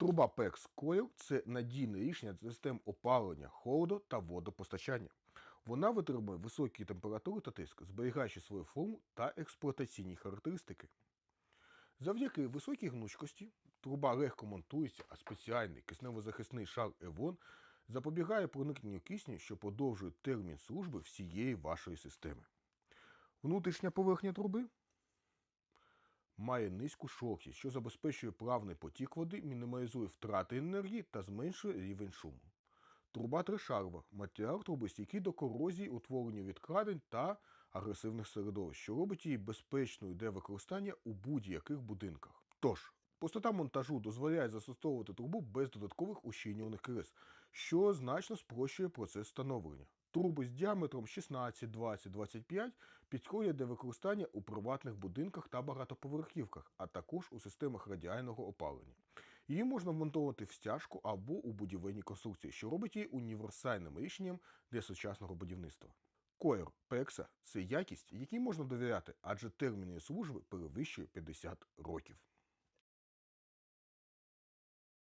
Труба PEX Coil – це надійне рішення для систем опалення, холоду та водопостачання. Вона витримує високі температури та тиск, зберігаючи свою форму та експлуатаційні характеристики. Завдяки високій гнучкості труба легко монтується, а спеціальний кисневозахисний шар Евон запобігає проникненню кисню, що подовжує термін служби всієї вашої системи. Внутрішня поверхня труби має низьку шовкість, що забезпечує плавний потік води, мінімізує втрати енергії та зменшує рівень шуму. Труба тришарова. Матеріал труби стійкий до корозії, утворення відкрадень та агресивних середовищ, що робить її безпечною для використання у будь-яких будинках. Тож, простота монтажу дозволяє застосовувати трубу без додаткових ущільнюваних крис, що значно спрощує процес встановлення. Труби з діаметром 16, 20, 25 підходять для використання у приватних будинках та багатоповерхівках, а також у системах радіального опалення. Її можна вмонтовувати в стяжку або у будівельні конструкції, що робить її універсальним рішенням для сучасного будівництва. Койр Пекса це якість, якій можна довіряти, адже термін її служби перевищує 50 років.